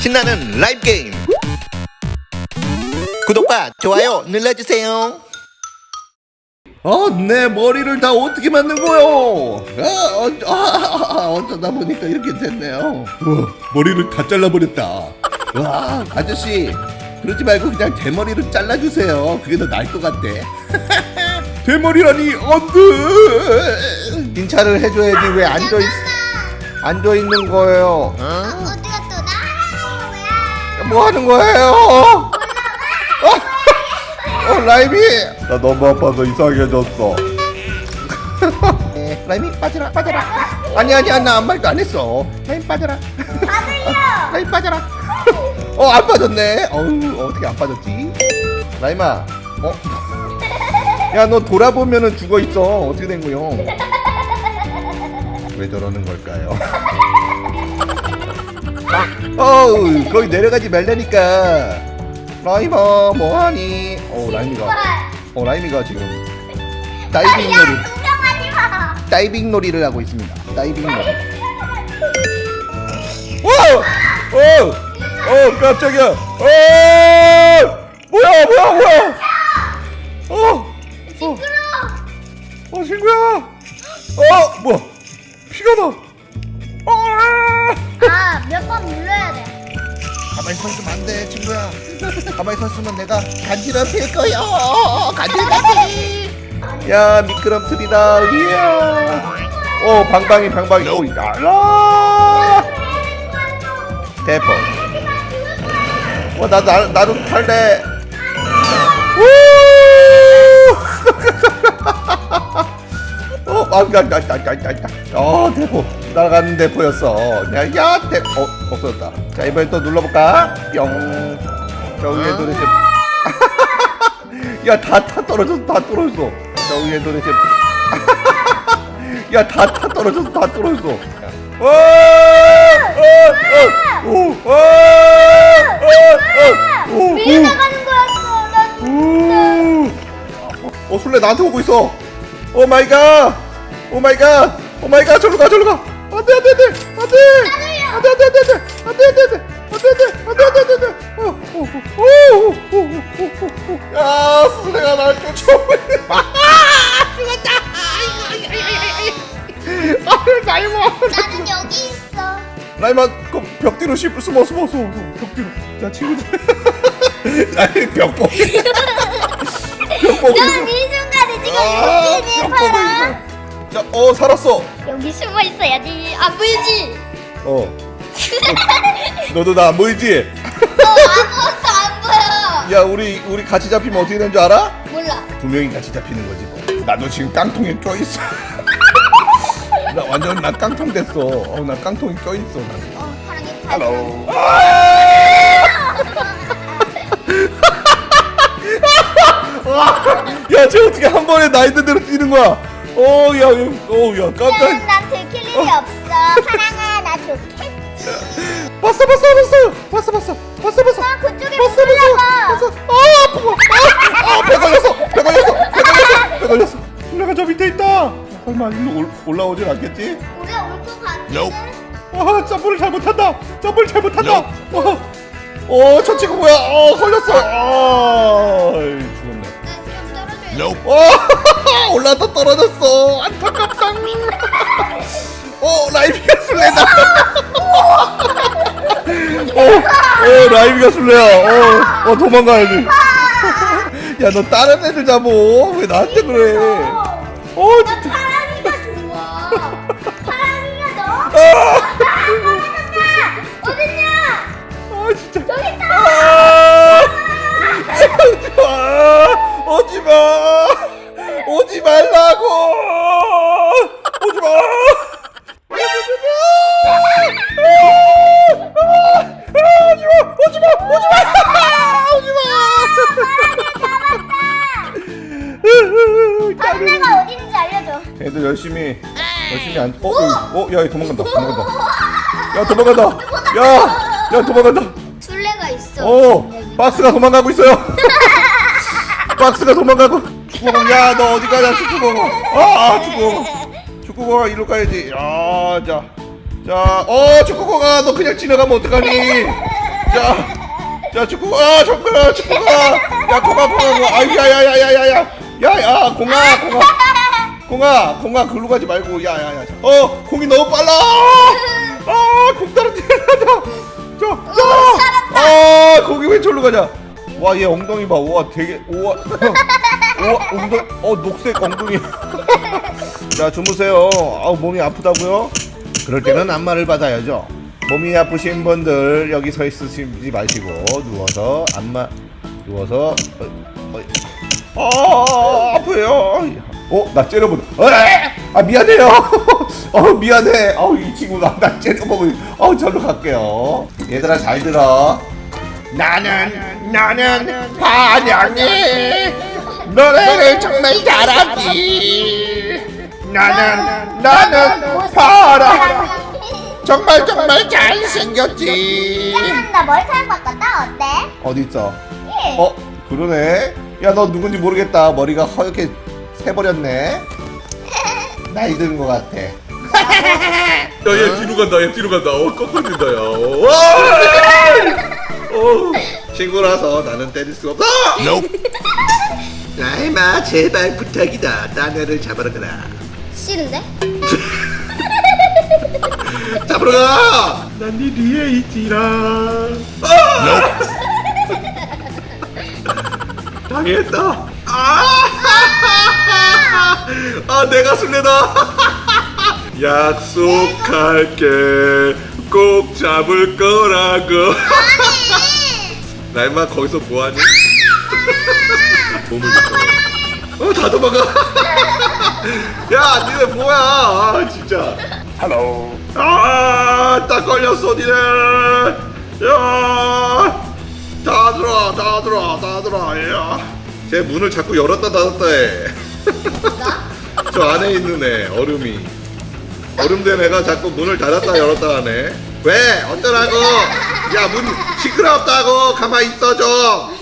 신나는 라이브 게임 구독과 좋아요 눌러주세요 어, 내 머리를 다 어떻게 만든 거요? 아, 어, 아, 아, 어쩌다 보니까 이렇게 됐네요. 우와, 머리를 다 잘라버렸다. 와, 아저씨, 그러지 말고 그냥 대머리로 잘라주세요. 그게 더 나을 것 같대. 대머리라니, 안 돼! 빈차를 해줘야지 왜 앉아있, 앉아있는 거예요? 또 나? 뭐 하는 거예요? 어, 어, 라임이! 나 너무 아파서 이상해졌어. 네, 라임이 빠져라, 빠져라. 아니, 아니, 나 아무 말도 안 했어. 라임 빠져라. 받을려. 라임 빠져라. 어, 안 빠졌네. 어우, 어떻게 안 빠졌지? 라임아, 어? 야, 너 돌아보면은 죽어 있어. 어떻게 된 거요? 왜 저러는 걸까요? 어우, 거기 내려가지 말라니까. 라임아, 뭐하니? 어, 라임이가. 어, 라임이가 지금 다이빙 놀이, 구경하지 마. 다이빙 놀이를 하고 있습니다. 다이빙 놀이. 와! 어! 어, 깜짝이야. 어! 뭐야, 뭐야, 뭐야? 어! 어! 어, 친구야! 어, 뭐야? 피가 나. 어! 아, 몇 번 눌러야 돼. 가만히 서 있으면 안 돼, 친구야. 가만히 서 있으면 내가 간지럽힐 거야. 간질간질. 야, 미끄럼틀이다. 이야. 오, 방방이, 방방이. 오, 야, 대포. 어, 나, 나, 나도 탈래. 어, 아. 어, 대포. 날아가는 대포였어. 야, 야, 대, 어, 없어졌다. 자, 이번엔 또 눌러볼까? 뿅. 저 위에 도대체. 야, 다, 다 떨어졌어, 다 떨어졌어. 저 위에 도대체. 야, 다, 다 떨어졌어, 다 떨어졌어. 어, 어, 어, 오, 어, 어, 어, 오, 위에 오. 나가는 거였어. 나 오! 어 술래 나한테 오고 있어. 오 마이 갓. 오 마이 갓. 오 마이 갓. 저로 가 저로 가. 안 돼 안 돼 안 돼 안 돼 안 돼 안 돼 안 돼 안 돼 안 돼 안돼 안돼 안돼 안돼 안돼 안돼 야 술래가 날 쫓아오고 죽었다. 아유 나이모. 나는 여기 있어. 라이마 그벽 뒤로 씹 숨어 숨어 숨어. 벽 뒤로. 자 친구들. 아니 벽 보기. 벽 보기. 넌이 순간에 지금 아, 벽 보고 봐라. 자, 어 살았어. 여기 숨어 있어야지. 안 보이지? 어. 너도 나 안 보이지? 어, 아무것도 안 보여. 야, 우리 우리 같이 잡히면 어떻게 되는 줄 알아? 몰라. 두 명이 같이 잡히는 거지. 뭐. 나도 지금 깡통에 껴 있어. 나 완전 나 깡통 됐어. 어, 나 깡통에 껴 있어. 나. 어, 파. 할로. 야, 쟤 어떻게 한 번에 나 있는 대로 뛰는 거야? 어, 야, 야, 어, 야, 깜짝. 난 들킬 일이 없어. 파랑아, 나 좋게. 봤어, 봤어, 봤어, 봤어, 봤어, 봤어, 봤어. 아, 그쪽에 봤어, 봤어, 올라가. 봤어. 아, 아프고. 아, 아, 배 걸렸어, 배 걸렸어, 배 걸렸어, 배 걸렸어. 술래가 저 밑에 있다. 설마 일로 올, 올라오진 않겠지? 우리가 올것 같은데? 아, 점프를 잘못한다. 점프를 잘못한다. 어, 어, 저 친구 뭐야? 어, 걸렸어. 아, 죽었네. 네, 좀 떨어져야 어, 올라다 떨어졌어. 어, 라이비가 술래야. 어, 어, 도망가야지. 야, 너 다른 애들 잡어. 왜 나한테 그래? 어, 진짜. 파랑이가 좋아. 파랑이가 너? 아, 애들 열심히 열심히 안. 어, 어, 야, 얘 도망간다. 도망간다. 야, 도망간다. 야, 야, 도망간다. 술래가 있어. 어, 박스가 도망가고 있어요. 박스가 도망가고. 축구공, 야, 너 어디 가냐, 축구공. 아, 축구공. 축구공아, 이리로 가야지. 야, 자. 자, 어, 축구공아, 너 그냥 지나가면 어떡하니? 자, 자 축구, 아 축구가, 축구가, 야 공아, 공아, 공아, 아, 야야 야 야 야 야, 야 야, 공아, 공아, 공아, 공아, 글로 가지 말고, 야야야, 어, 공이 너무 빨라, 아, 공 떨어뜨려, 저, 저, 아, 공이 왜 저리로 가냐? 와, 얘 엉덩이 봐, 와, 되게, 우와, 우와, 엉덩, 어, 녹색 엉덩이. 자, 주무세요. 아우 몸이 아프다고요? 그럴 때는 안마를 받아야죠. 몸이 아프신 분들 여기 서 있으시지 마시고 누워서 안마 누워서 어, 어, 아 아프요. 어, 나 째려보다. 에! 아 미안해요. 어 미안해. 어우 이 친구 나 나 째려보고. 어 절로 갈게요. 얘들아 잘 들어. 나는 나는 반영이 노래를 정말 잘하지. 나는 나는 파라. 정말 정말 잘생겼지. 나 머리카락 바꿨다 어때? 어디 있어? 예. 어 그러네. 야 너 누군지 모르겠다. 머리가 허옇게 새버렸네. 나이 든것 같아. 야얘 뒤로 간다 얘 뒤로 간다 어 꺾어진다 야 어. 어. 친구라서 나는 때릴 수가 없어. 야 임마 제발 부탁이다 따내를 잡아라 그라 싫은데? 잡으러 가. 난 네 뒤에 있지라 당했다. 아, 아 내가 술래다. 약속할게 꼭 잡을 거라고 나 임마 거기서 뭐하니? 몸을 붙여 어, 다 도망가. 야, 니네 뭐야? 아, 진짜. 할로 아, 딱 걸렸어, 니네. 야, 다 들어와, 다 들어와, 다 들어와. 야, 제 문을 자꾸 열었다 닫았다 해. 저 안에 있는 애, 얼음이. 얼음 된 애가 자꾸 문을 닫았다 열었다 하네. 왜? 어쩌라고? 야, 문 시끄럽다고. 가만히 있어 좀.